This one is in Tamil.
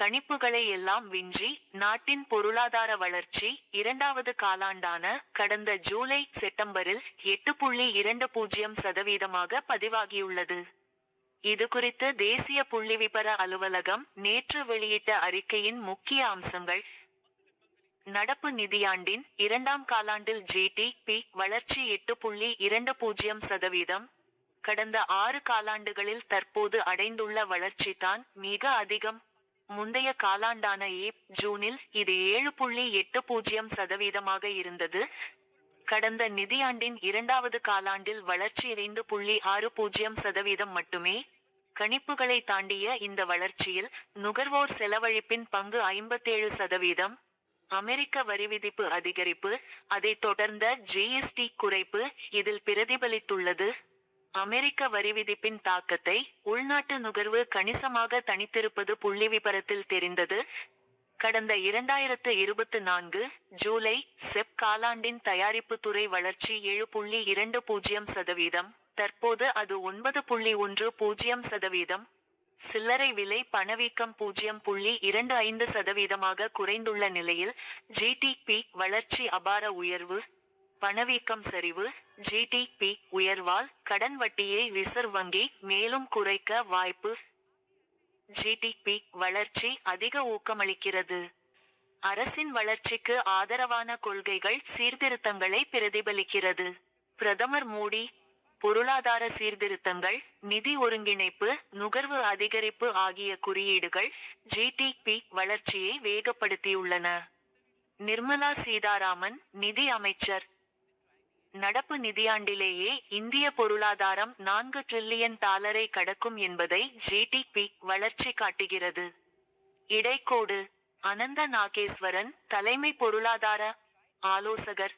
கணிப்புகளை எல்லாம் விஞ்சி நாட்டின் பொருளாதார வளர்ச்சி இரண்டாவது காலாண்டான கடந்த ஜூலை செப்டம்பரில் எட்டு புள்ளி இரண்டு பூஜ்ஜியம் சதவீதமாக பதிவாகியுள்ளது. இது குறித்து தேசிய புள்ளிவிபர அலுவலகம் நேற்று வெளியிட்ட அறிக்கையின் முக்கிய அம்சங்கள். நடப்பு நிதியாண்டின் இரண்டாம் காலாண்டில் ஜிடிபி வளர்ச்சி எட்டு புள்ளி இரண்டு பூஜ்ஜியம் சதவீதம். கடந்த ஆறு காலாண்டுகளில் தற்போது அடைந்துள்ள வளர்ச்சி தான் மிக அதிகம். முந்தைய காலாண்டான ஏப் ஜூனில் இது ஏழு புள்ளி எட்டு பூஜ்ஜியம் சதவீதமாக இருந்தது. கடந்த நிதியாண்டின் இரண்டாவது காலாண்டில் வளர்ச்சி ஐந்து புள்ளி ஆறு பூஜ்ஜியம் சதவீதம் மட்டுமே. கணிப்புகளை தாண்டிய இந்த வளர்ச்சியில் நுகர்வோர் செலவழிப்பின் பங்கு ஐம்பத்தேழு சதவீதம். அமெரிக்க வரிவிதிப்பு அதிகரிப்பு அதைத் தொடர்ந்த ஜிஎஸ்டி குறைப்பு இதில் பிரதிபலித்துள்ளது. அமெரிக்க வரிவிதிப்பின் தாக்கத்தை உள்நாட்டு நுகர்வு கணிசமாக தனித்திருப்பது புள்ளிவிபரத்தில் தெரிந்தது. கடந்த இரண்டாயிரத்து இருபத்து நான்கு ஜூலை செப் காலாண்டின் தயாரிப்பு துறை வளர்ச்சி ஏழு புள்ளி இரண்டு பூஜ்ஜியம் சதவீதம் தற்போது அது ஒன்பது புள்ளி ஒன்று பூஜ்ஜியம் சதவீதம். சில்லறை விலை பணவீக்கம் பூஜ்ஜியம் புள்ளி இரண்டு ஐந்து சதவீதமாக குறைந்துள்ள நிலையில் ஜிடிபி வளர்ச்சி அபார உயர்வு பணவீக்கம் சரிவு ஜிடிபி உயர்வால் கடன் வட்டியை ரிசர்வ் வங்கி மேலும் குறைக்க வாய்ப்பு. ஜிடிபி வளர்ச்சி அதிக ஊக்கமளிக்கிறது. அரசின் வளர்ச்சிக்கு ஆதரவான கொள்கைகள் சீர்திருத்தங்களை பிரதிபலிக்கிறது. பிரதமர் மோடி பொருளாதார சீர்திருத்தங்கள் நிதி ஒருங்கிணைப்பு நுகர்வு அதிகரிப்பு ஆகிய குறியீடுகள் ஜிடிபி வளர்ச்சியை வேகப்படுத்தியுள்ளன. நிர்மலா சீதாராமன் நிதி அமைச்சர் நடப்பு நிதியாண்டிலேயே இந்திய பொருளாதாரம் நான்கு டிரில்லியன் டாலரை கடக்கும் என்பதை ஜிடிபி வளர்ச்சி காட்டுகிறது. இடைக்கோடு அனந்த நாகேஸ்வரன் தலைமை பொருளாதார ஆலோசகர்.